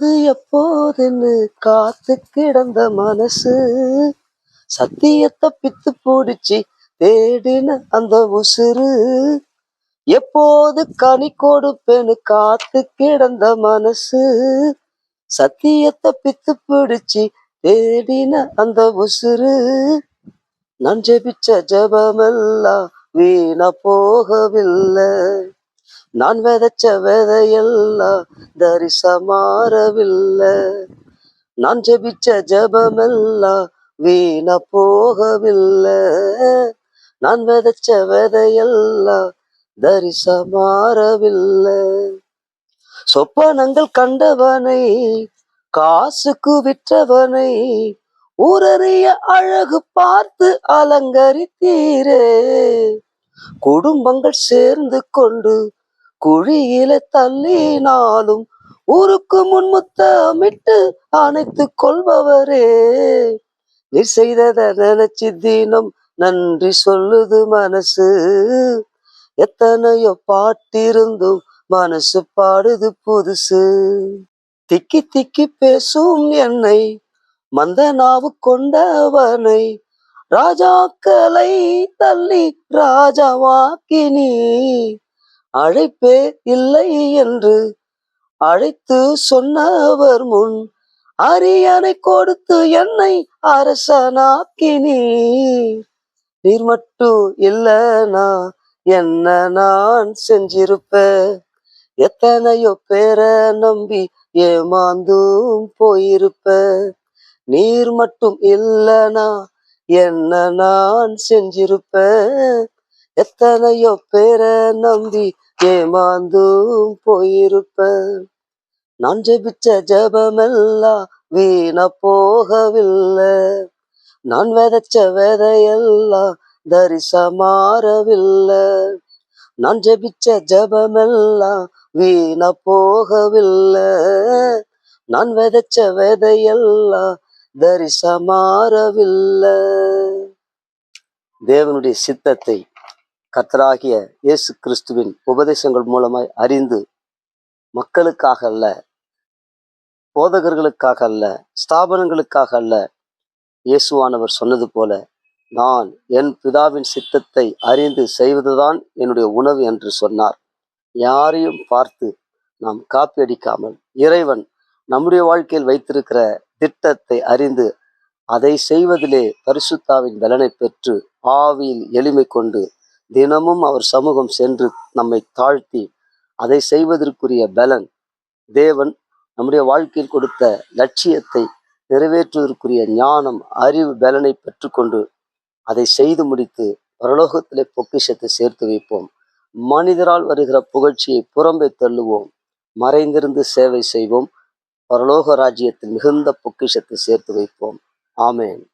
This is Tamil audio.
எப்போது எப்போதுன்னு காத்து கிடந்த மனசு. சத்தியத்தை பித்து பிடிச்சி தேடின அந்த உசுறு. எப்போது கனி கொடுப்பேன்னு காத்து கிடந்த மனசு. சத்தியத்தை பித்து பிடிச்சி தேடின அந்த உசுறு. நான் ஜெபிச்ச ஜெபமெல்லாம் வீணா போகவில்லை. நான் விதைச்ச விதையெல்லாம் தரிசா மாறவில்லை நான் ஜெபிச்ச ஜபமெல்லாம் வீண போகவில்லை. நான் விதைச்ச விதையெல்லாம் தரிசா மாறவில்லை சொப்பனங்கள் கண்டவனை காசுக்கு விற்றவனை ஊரறிய அழகு பார்த்து அலங்கரித்தீரே. குடும்பங்கள் சேர்ந்து கொண்டு குழியில தள்ளினாலும் ஊருக்கு முன்முத்தமிட்டு அணைத்து கொள்பவரே. நீ செய்தத நினைச்சு தினம் நன்றி சொல்லுது மனசு. எத்தனையோ பாட்டிருந்தும் மனசு பாடுது புதுசு. திக்கி திக்கி பேசும் என்னை மந்த நாவு கொண்டவனை ராஜாக்களை தள்ளி ராஜாவாக்கினி அழைப்பே இல்லை என்று அழைத்து சொன்னவர் முன் அரியணை கொடுத்து என்னை அரசனாக்கினி. நீர் மட்டும் இல்லனா என்ன நான் செஞ்சிருப்ப? எத்தனையோ பேரை நம்பி ஏமாந்தும் போயிருப்ப. நீர் மட்டும் இல்லனா என்ன நான் செஞ்சிருப்பேன் எத்தனையோ பேரை நம்பி ஏமாந்தும் போயிருப்பேன். நான் ஜெபிச்ச ஜபமெல்லாம் வீணா போகவில்லை. நான் விதைச்ச விதையெல்லாம் தரிசா மாறவில்லை நான் ஜெபிச்ச ஜபமெல்லாம் வீணா போகவில்லை. நான் விதைச்ச விதையெல்லாம் தரிசா மாறவில்லை தேவனுடைய சித்தத்தை கர்த்தராகிய இயேசு கிறிஸ்துவின் உபதேசங்கள் மூலமாய் அறிந்து மக்களுக்காக அல்ல போதகர்களுக்காக அல்ல ஸ்தாபனங்களுக்காக அல்ல இயேசுவானவர் சொன்னது போல நான் என் பிதாவின் சித்தத்தை அறிந்து செய்வதுதான் என்னுடைய உணவு என்று சொன்னார். யாரையும் பார்த்து நாம் காப்பி அடிக்காமல் இறைவன் நம்முடைய வாழ்க்கையில் வைத்திருக்கிற திட்டத்தை அறிந்து அதை செய்வதிலே பரிசுத்தாவின் பலனை பெற்று ஆவியில் எளிமை கொண்டு தினமும் அவர் சமூகம் சென்று நம்மை தாழ்த்தி அதை செய்வதற்குரிய பலன் தேவன் நம்முடைய வாழ்க்கையில் கொடுத்த லட்சியத்தை நிறைவேற்றுவதற்குரிய ஞானம் அறிவு பலனை பெற்றுக்கொண்டு அதை செய்து முடித்து பரலோகத்திலே பொக்கிஷத்தை சேர்த்து வைப்போம். மனிதரால் வருகிற புகழ்ச்சியை புறம்பே தள்ளுவோம். மறைந்திருந்து சேவை செய்வோம். பரலோக ராஜ்யத்தில் மிகுந்த பொக்கிஷத்தை சேர்த்து வைப்போம். ஆமேன்.